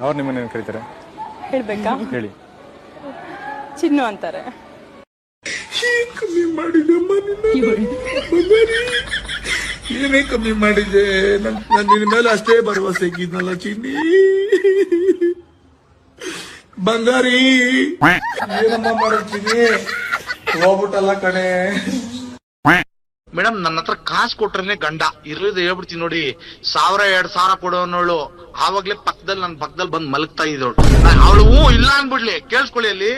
ಅವ್ರು ನಿಮ್ಮನ್ನ ಕರೀತಾರೆ? ಹೇಳ್ಬೇಕಾ? ಹೇಳಿ. ಚಿನ್ನು ಅಂತಾರೆ. ಏನೇ ಕಮ್ಮಿ ಮಾಡಿದೆ ನನ್ ನನ್ ನಿನ್ ಮೇಲೆ ಅಷ್ಟೇ ಭರವಸೆ ಇದ್ನಲ್ಲ ಚಿನ್ನಿ. ಬಂಗಾರಿ. ಏನಮ್ಮ ಮಾಡಿರ್ತೀನಿ ಚಿನ್ನಿ? ಹೋಗ್ಬಿಟ್ಟಲ್ಲ ಕಣೆ. ಮೇಡಮ್, ನನ್ನ ಹತ್ರ ಕಾಸು ಕೊಟ್ರೇನೆ ಗಂಡ. ಇರೋದು ಹೇಳ್ಬಿಡ್ತೀನಿ ನೋಡಿ. ಸಾವಿರ, ಎರಡ್ ಸಾವಿರ ಕೊಡೋನೋಳು ಆವಾಗ್ಲೇ ಪಕ್ಕದಲ್ಲಿ ನನ್ನ ಪಕ್ಕದಲ್ಲಿ ಬಂದ್ ಮಲಗ್ತಾ ಇದ್ದವಳು ಅವಳು ಹೂ ಇಲ್ಲ ಅನ್ಬಿಡ್ಲಿ ಕೇಳಿಸ್ಕೊಳ್ಳಿ ಅಲ್ಲಿ.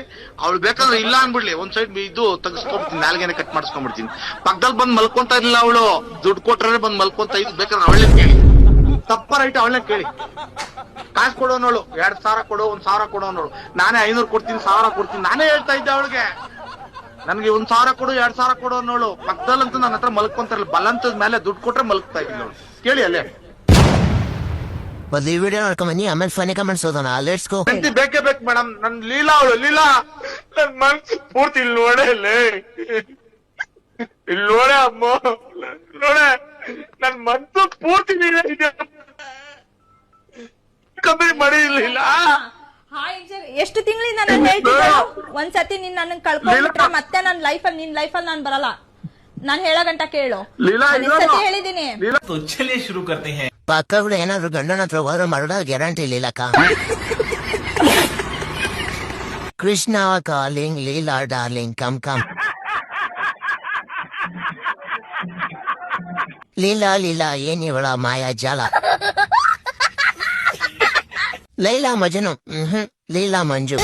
ಅವಳು ಬೇಕಾದ್ರೆ ಇಲ್ಲ ಅನ್ಬಿಡ್ಲಿ ಒಂದ್ ಸೈಡ್ ಇದು ತೆಗಿಸ್ಕೊಂಡ್ಬಿಡ್ತೀನಿ. ನಾಲ್ಗೆನೆ ಕಟ್ ಮಾಡಿಸ್ಕೊಂಡ್ಬಿಡ್ತೀನಿ. ಪಕ್ಕದಲ್ಲಿ ಬಂದ್ ಮಲ್ಕೊಂತ ಇರ್ಲಿಲ್ಲ ಅವಳು. ದುಡ್ಡು ಕೊಟ್ರೆ ಬಂದ್ ಮಲ್ಕೊಂತಾ ಇದ್ ಬೇಕಾದ್ರೆ ಅವಳೇ ಕೇಳಿ. ತಪ್ಪ ರೈಟ್ ಅವಳನ್ನ ಕೇಳಿ. ಕಾಸು ಕೊಡೋನೋಳು ಎರಡ್ ಸಾವಿರ ಕೊಡು, ಒಂದ್ ಸಾವಿರ ಕೊಡೋನೋಳು ನಾನೇ ಐನೂರು ಕೊಡ್ತೀನಿ, ಸಾವಿರ ಕೊಡ್ತೀನಿ. ನಾನೇ ಹೇಳ್ತಾ ಇದ್ದೆ ಅವಳಿಗೆ. ನನ್ಗೆ ಒಂದ್ ಸಾವಿರ ಕೊಡು ಎರಡ್ ಸಾವಿರ ಕೊಡು ಅನ್ನೋಳು. ಪಕ್ಕದಲ್ಲಂತೂ ನನ್ನ ಹತ್ರ ಮಲ್ಕೊಂತಾರಲ್ಲ ಬಲಂತದ ಮೇಲೆ ದುಡ್ಡು ಕೊಟ್ರೆ ಮಲ್ಕ್ತಾ ಅವಳು ಕೇಳಿ ಅಲ್ಲೇ. ಬದಿ ಈ ವಿಡಿಯೋ ನೋಡ್ಕೊಂಡ್ ಬನ್ನಿ ಆಮೇಲೆ ಫನಿ ಕಮೆಂಟ್ಸ್ ಓದೋಣ. ಲೆಟ್ಸ್ ಗೋ ಹೆಂಡ್ತಿ ಬೇಕೇ ಬೇಕು ಮೇಡಮ್. ನನ್ ಲೀಲಾ ಅವಳು. ಲೀಲಾ ನನ್ ಮನ್ಸು ಪೂರ್ತಿ ಇಲ್ಲಿ ನೋಡೇ ಇಲ್ಲಿ. ಇಲ್ಲಿ ನೋಡೆ ಅಮ್ಮ. ನೋಡೆ ನನ್ ಮನ್ಸು ಪೂರ್ತಿ ನೀನೇ ಇದೆ ಕಮ್ಮಿ ಮಾಡಿರ್ಲಿಲ್ಲ ಹಾಯ್ ಸರ್ ಎಷ್ಟು ತಿಂಗಳಿಂದ ನಾನು ಹೇಳ್ತಿದ್ದೆ? ಒಂದ್ಸತಿ ನೀನ್ ನನ್ನ ಕಳ್ಕೊಂಡ್ಬಿಟ್ರೆ ಮತ್ತೆ ನನ್ನ ಲೈಫಲ್ಲಿ ನಿನ್ ಅಲ್ಲಿ ನಾನು ಬರಲ್ಲ. ನಾನ್ ಹೇಳೋ ಗಂಟ ಕೇಳು. ಲೀಲಾ ನಾನು ಇಲ್ಲಮ್ಮ. ಸತಿ ಹೇಳಿದೀನಿ ಪಕ್ಕಗಳು ಏನಾದ್ರು ಗಂಡನ ಹತ್ರ ಹೋದ್ರೆ ಮರಡ ಗ್ಯಾರಂಟಿ ಇಲ್ಲಕ್ಕ Krishna calling Leela darling come come Leela Leela ಏನಿವಳ ಮಾಯಾ ಜಾಲ? ಲೈಲಾ ಮಜನು. ಹ್ಮ್ ಲೀಲಾ ಮಂಜು.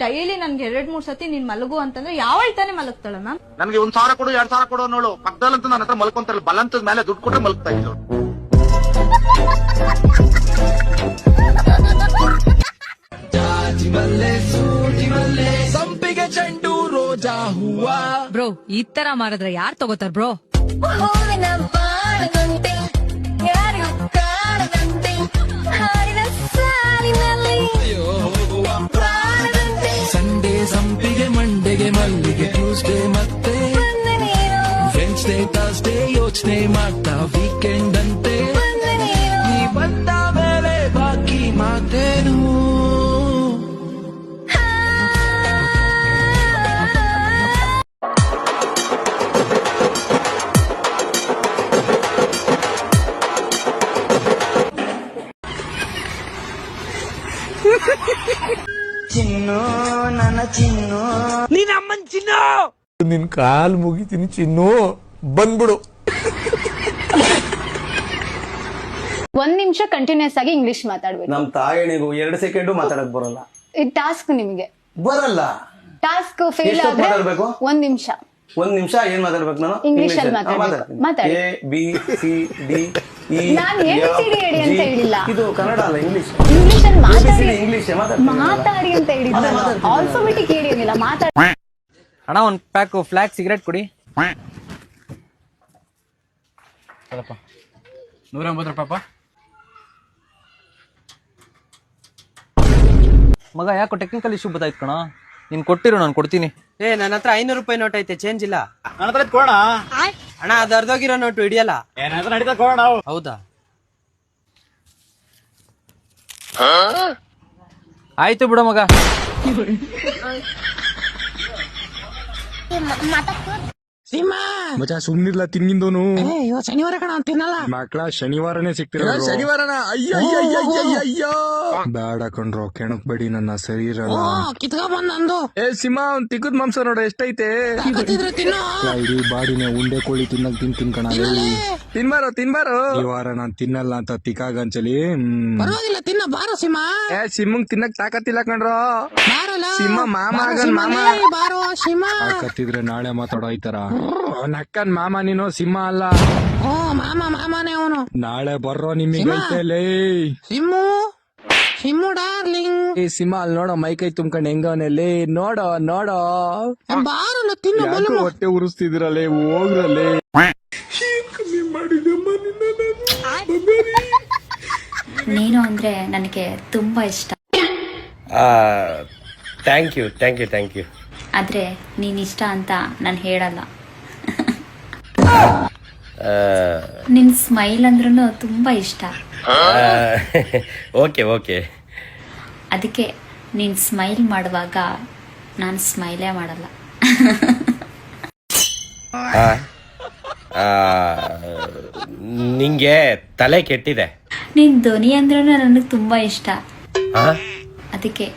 ಡೈಲಿ ನನ್ಗೆ ಎರಡ್ ಮೂರ್ ಸತಿ ನೀನ್ ಮಲಗು ಅಂತಂದ್ರೆ ಯಾವ ತಾನೇ ಮಲಗ್ತಾಳೆ ಮ್ಯಾಮ್? ನನ್ಗೆ ಒಂದ್ ಸಾವಿರ ಕೊಡು ಎರಡ್ ಸಾವಿರ ಕೊಡು ನೋಡು ಪಕ್ಕದಲ್ಲಂತೂ ನನ್ನ ಹತ್ರ ಮಲ್ಕೊಂತಾರಲ್ಲ ಬಲಂತದ ಮೇಲೆ ದುಡ್ಡು ಕೊಟ್ಟು ಮಲ್ಕ್ತಾ ಇದ್ರು ಸಂಪಿಗೆ ಚೆಂಡು ರೋಜಾ ಹೂವ ಬ್ರೋ ಈ ತರ ಮಾರಿದ್ರೆ ಯಾರ್ ತಗೋತಾರ ಬ್ರೋ? ಹೂವಿನ خليك تفوز بمكتب ನಿನ್ ಕಾಲ್ ಮುಗಿತೀನಿ ಚಿನ್ನು. ಬಂದ್ಬಿಡು. ಒಂದ್ ನಿಮಿಷ ಕಂಟಿನ್ಯೂಸ್ ಆಗಿ ಇಂಗ್ಲಿಷ್ ಮಾತಾಡ್ಬೇಕು. ನಮ್ ತಾಯಣಿಗೂ ಎರಡು ಸೆಕೆಂಡ್ ಮಾತಾಡಕ್ ಬರಲ್ಲ. ಈ ಟಾಸ್ಕ್ ನಿಮಗೆ. ಬರಲ್ಲ. ಟಾಸ್ಕ್ ಫೇಲ್ ಎಷ್ಟೊತ್ತು ಆದ್ರೆ ಮಾತಾಡ್ಬೇಕು? ಒಂದ್ ನಿಮಿಷ. ಒಂದ್ ನಿಮಿಷ ಏನ್ ಮಾತಾಡ್ಬೇಕು ನಾನು? English ಅಲ್ಲಿ ಮಾತಾಡ್ಬೇಕು. ಮಾತಾಡಿ. A B C D E non ABCD ಹೇಳಿ ಅಂತ ಹೇಳಿಲ್ಲ. ಇದು ಕನ್ನಡ ಅಲ್ಲ ಇಂಗ್ಲಿಷ್ ಇಂಗ್ಲಿಷ್ ಅಲ್ಲಿ ಮಾತಾಡಿ. ಇಂಗ್ಲಿಷ್ ಮಾತಾಡಿ ಅಂತ ಹೇಳಿದ್ದ ಆಲ್ಫಾಬೆಟಿಕ್ ಏನಿಲ್ಲ ಮಾತಾಡಿ. ಅಣ್ಣ ಒಂದ್ ಪ್ಯಾಕ್ ಫ್ಲಾಗ್ ಸಿಗರೇಟ್ ಕೊಡಿ. ನೂರ ಎಂಬತ್ತು ರೂಪಾಯಪ್ಪ ಮಗ ಯಾಕೋ ಟೆಕ್ನಿಕಲ್ ಇಶ್ಯೂ ಬತ್ತಾಯ್ತು ಕಣ? ನೀನ್ ಕೊಟ್ಟಿರು ನಾನು ಕೊಡ್ತೀನಿ. ಏ ನನ್ನ ಹತ್ರ ಐನೂರು ರೂಪಾಯಿ ನೋಟ್ ಐತೆ ಚೇಂಜ್ ಇಲ್ಲ. ನನ್ನ ಹತ್ರ ಕೊಡ ಅಣ್ಣ ಅದು ಅರ್ಧೋಗಿರೋ ನೋಟು ಹಿಡಿಯಲ್ಲ? ಏನಾದ್ರೂ ನಡೀತಾ ಕೊಡ ಹೌದಾ? ಆಯ್ತು ಬಿಡ ಮಗ. ಮಚ ಸುಮ್ನಿರ್ಲ ತಿನ್ನಿಂದೋನು. ಶನಿವಾರ ಕಣ ತಿನ್ನಲ್ಲ. ಮಕ್ಳ ಶನಿವಾರನೇ ಸಿಕ್ತಿರ ಶನಿವಾರನ. ಅಯ್ಯೋ ಬೇಡ ಕಣ್ರೋ ಕೆಣಕ್ಬೇಡಿ ನನ್ನ ಶರೀರ ಏ ಸಿಂಹ ಅವ್ನ್ ತಿಕ್ಕದ್ ಮಾಂಸ ನೋಡ ಎಷ್ಟೈತೆ? ಇಡೀ ಬಾಡಿನ ಉಂಡೆ ಕೋಳಿ ತಿನ್ನಕ್ ತಿನ್ ತಿನ್ಕಣ ತಿನ್ಬಾರೋ ತಿನ್ಬಾರೋ. ಈ ವಾರ ನಾನ್ ತಿನ್ನಲ್ಲ ಅಂತ ತಿಕ್ಕಾಗಂಚಲಿ ಪರವಾಗಿಲ್ಲ ತಿನ್ನ ಬಾರ ಸಿಂಹ. ಏ ಸಿಂಹಂಗ್ ತಿನ್ನಕ್ ತಾಕತ್ತಿಲ್ಲ ಕಣ್ರೋ. ಸಿಂಹ ಮಾಮ ಆಗನ್ ಮಾಮ. ಬಾರೋ ಸಿಂಹ. ಕತ್ತಿದ್ರೆ ನಾಳೆ ಮಾತಾಡೋ ಐತಾರ ನಕ್ಕನ್ ಮಾಮ ನೀನು ಸಿಂಹ ಅಲ್ಲ. ಮಾಮ ಮಾಮನೇ ಅವನು. ನಾಳೆ ಬರ್ರೋ ನಿಮಗೆ ಲೇ. ಸಿಮ್ಮು? ಸಿಮ್ಮು ಡಾರ್ಲಿಂಗ್. ಏ ಸಿಂಹ ಅಲ್ಲಿ ನೋಡೋ ಮೈ ಕೈ ತುಂಬ್ಕೊಂಡು ಹೆಂಗವನಲ್ಲಿ ಲೇ. ನೋಡೋ ನೋಡೋ. ಯಾಕೋ ಹೊಟ್ಟೆ ಉರಿಸ್ತಿದ್ರಲ್ಲೇ ಹೋಗ್ರಲ್ಲೇ ನೀನು ಅಂದ್ರೆ ನನಗೆ ತುಂಬಾ ಇಷ್ಟ. Thank you thank you thank you ಆದ್ರೆ ನೀನ್ ಇಷ್ಟ ಅಂತ ನಾನು ಹೇಳಲ್ಲ. ನಿನ್ ಸ್ಮೈಲ್ ಅಂದ್ರೂ ತುಂಬಾ ಇಷ್ಟ. Okay okay. ಅದಕ್ಕೆ ನೀನ್ ಸ್ಮೈಲ್ ಮಾಡುವಾಗ ನಾನು ಸ್ಮೈಲೇ ಮಾಡಲ್ಲ. ನಿಂಗೆ ತಲೆ ಕೆಟ್ಟಿದೆ. ನಿನ್ ಧ್ವನಿ ಅಂದ್ರೂ ನನಗೆ ತುಂಬಾ ಇಷ್ಟ. ಆ? ಅದಕ್ಕೆ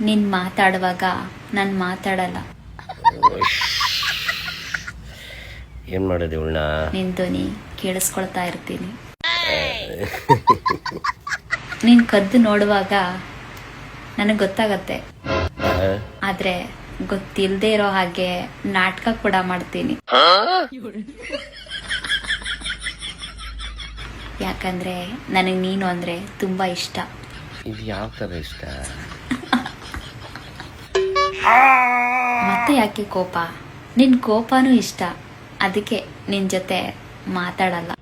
ನೀನ್ ಮಾತಾಡುವಾಗ ನಾನು ಮಾತಾಡಲ್ಲ. ಏನ್ ಮಾಡೋದು ಇವಳನ್ನ? ನಿನ್ ಧ್ವನಿ ಕೇಳಿಸ್ಕೊಳ್ತಾ ಇರ್ತೀನಿ. ನೀನ್ ಕದ್ದು ನೋಡುವಾಗ ನನಗೆ ಗೊತ್ತಾಗತ್ತೆ. ಆದ್ರೆ ಗೊತ್ತಿಲ್ದೆ ಇರೋ ಹಾಗೆ ನಾಟಕ ಕೂಡ ಮಾಡ್ತೀನಿ. ಯಾಕಂದ್ರೆ ನನಗೆ ನೀನು ಅಂದ್ರೆ ತುಂಬಾ ಇಷ್ಟ. ಇದು ಯಾವ ತರ ಇಷ್ಟ? ಮತ್ತೆ ಯಾಕೆ ಕೋಪ? ನಿನ್ ಕೋಪನೂ ಇಷ್ಟ. ಅದಕ್ಕೆ ನಿನ್ ಜೊತೆ ಮಾತಾಡಲ್ಲ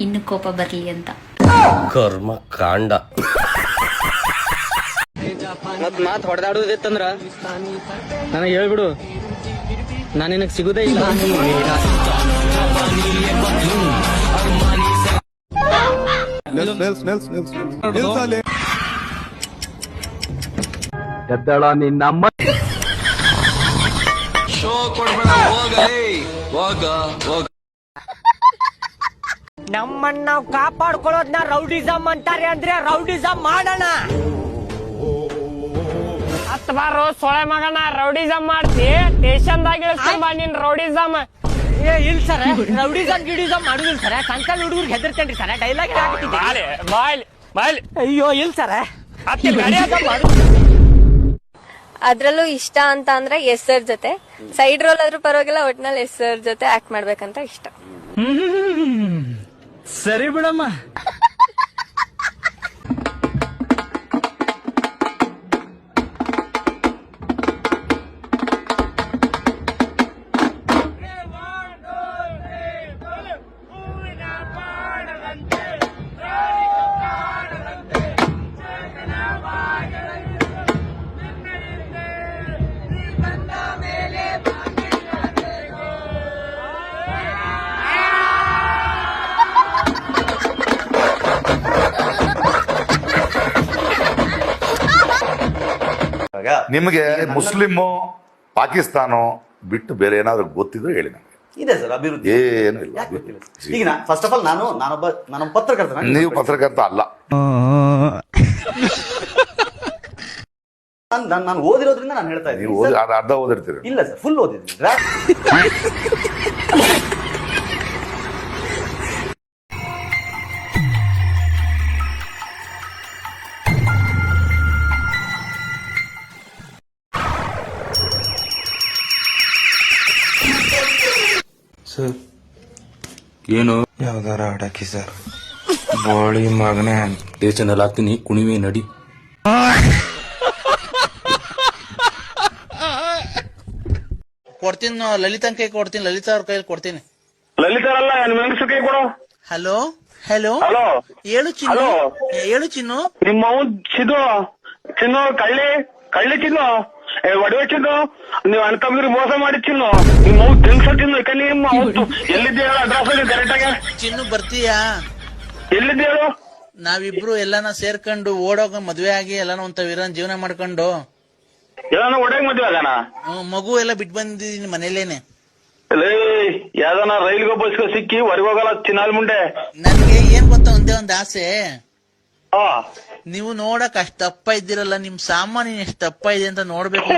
ಇನ್ನು ಕೋಪ ಬರ್ಲಿ ಅಂತ ಕರ್ಮ ಕಾಂಡ ಮತ್ ಮಾತ್ ಹೊಡೆದಾಡುದಿತ್ತಂದ್ರ ನನಗೆ ಹೇಳ್ಬಿಡು ನಾನು ನಿನಗೆ ಸಿಗುದೇ ಇಲ್ಲ ಎದ್ದಳ ನಿನ್ನಮ್ಮ ನಮ್ಮನ್ನ ನಾವು ಕಾಪಾಡ್ಕೊಳ್ಳೋದ್ನ ರೌಡಿಸಮ್ ಅಂತಾರೆ ಅಂದ್ರೆ ರೌಡಿಸಮ್ ಮಾಡೋಣ. ಬಾರು ಸೊಳೆ ಮಗನ ರೌಡಿಸಮ್ ಮಾಡ್ತಿ. ಸ್ಟೇಷನ್ದಾಗ ಬಾ ನಿನ್ ರೌಡಿಸಮ್ ಏ ಇಲ್ ಸರ್ ರೌಡಿಸಮ್ ಗಿಡಿಸಮ್ ಮಾಡುದಿಲ್ಲ ಸರ್. ಕಂಕಲ್ ಹುಡುಗರಿಗೆ ಹೆದರ್ತೇನ್ರಿ ಸರ್? ಡೈಲಾಗ್ ಬಾಯ್ ಬಾಯ್ ಅಯ್ಯೋ ಇಲ್ ಸರ. ಅದ್ರಲ್ಲೂ ಇಷ್ಟ ಅಂತ ಅಂದ್ರೆ ಎಸ್ ಸರ್ ಜೊತೆ. ಸೈಡ್ ರೋಲ್ ಆದ್ರೂ ಪರವಾಗಿಲ್ಲ, ಒಟ್ನಲ್ಲಿ ಎಸ್ ಸರ್ ಜೊತೆ ಆಕ್ಟ್ ಮಾಡ್ಬೇಕಂತ ಇಷ್ಟ. ಸರಿ ಬಿಡಮ್ಮ. ನಿಮಗೆ ಮುಸ್ಲಿಮು ಪಾಕಿಸ್ತಾನ ಬಿಟ್ಟು ಬೇರೆ ಏನಾದ್ರು ಗೊತ್ತಿದ್ರು ಹೇಳಿ ನನಗೆ ಇದೆ ಸರ್ ಅಭಿವೃದ್ಧಿ. ಏನು ಇಲ್ಲ ಈಗ ಫಸ್ಟ್ ಆಫ್ ಆಲ್ ನಾನು ನಾನೊಬ್ಬ ನಾನೊಬ್ಬ ಪತ್ರಕರ್ತ ನೀವು ಪತ್ರಕರ್ತ ಅಲ್ಲ. ನಾನು ನಾನು ಓದಿರೋದ್ರಿಂದ ನಾನು ಹೇಳ್ತಾ ನೀವು ಇದ್ದೀನಿ ಓದಿ ಅರ್ಧ ಓದಿರ್ತೀರಿ. ಇಲ್ಲ ಸರ್ ಫುಲ್ ಓದಿದ್ದೀನಿ. ಏನು? ಯಾವ್ದಾರ ಆಡಾಕಿ ಸರ್. ಬಾಳಿ ಮಗನೇ. ಚಾನಲ್ ಹಾಕ್ತೀನಿ ಕುಣಿವೆ ನಡಿ. ಕೊಡ್ತೀನಿ ಲಲಿತನ್ ಕೈ ಕೊಡ್ತೀನಿ ಲಲಿತಾ ಅವ್ರ ಕೈಲಿ ಕೊಡ್ತೀನಿ. ಲಲಿತರಲ್ಲ ಮೆಣಸು ಕೈ ಕೊಡು. Hello hello. ಹಲೋ. ಹೇಳು ಚಿನ್ನು. ಹೇಳು ಚಿನ್ನು. ನಿಮ್ಮ ಚಿನ್ನು ಚಿನ್ನು ಕಳ್ಳಿ ಕಳ್ಳಿ ಚಿನ್ನು. ಒಡವೆ ನೀವ್ ಅಣ್ಣ ಮೋಸ ಮಾಡಿ ಚಿನ್ನು ನಿಮ್ಮ ಮಗು ತಿನ್ಸ ಚಿನ್ನು ಯಾಕೆ ನಿಮ್ಮ ಅವತ್ತು. ಎಲ್ಲಿದ್ದೆ ಹೇಳು ಅಡ್ರೆಸ್ ಕರೆಕ್ಟ್ ಆಗಿ. ಚಿನ್ನು ಬರ್ತೀಯಾ? ಎಲ್ಲಿದ್ದೆ ಹೇಳು? ನಾವಿಬ್ರು ಎಲ್ಲಾನ ಸೇರ್ಕೊಂಡು ಓಡೋಗ ಮದ್ವೆ ಆಗಿ ಎಲ್ಲಾನ ಒಂತ ವಿರಾನ ಜೀವನ ಮಾಡ್ಕೊಂಡು. ಎಲ್ಲಾನ ಒಡೆಗ್ ಮದ್ವೆ ಆಗಣ ಹ್ಮ್, ಮಗು ಎಲ್ಲ ಬಿಟ್ ಬಂದಿದ್ದೀನಿ ಮನೇಲೇನೆ. ಲೇ ಯಾವ್ದಾನ ರೈಲ್ಗೆ ಬಸ್ಗೋ ಸಿಕ್ಕಿ ಹೊರಗೆ ಹೋಗಲ್ಲ ಚಿನ್ನಾಲ್ ಮುಂಡೆ. ನನ್ಗೆ ಏನ್ ಗೊತ್ತಾ ಒಂದೇ ಒಂದ್ ಆಸೆ. ನೀವು ನೋಡಕ್ ಅಷ್ಟ್ ದಪ್ಪ ಇದ್ದೀರಲ್ಲ ನಿಮ್ ಸಾಮಾನ್ಯ ಎಷ್ಟ್ ದಪ್ಪ ಇದೆ ಅಂತ ನೋಡ್ಬೇಕು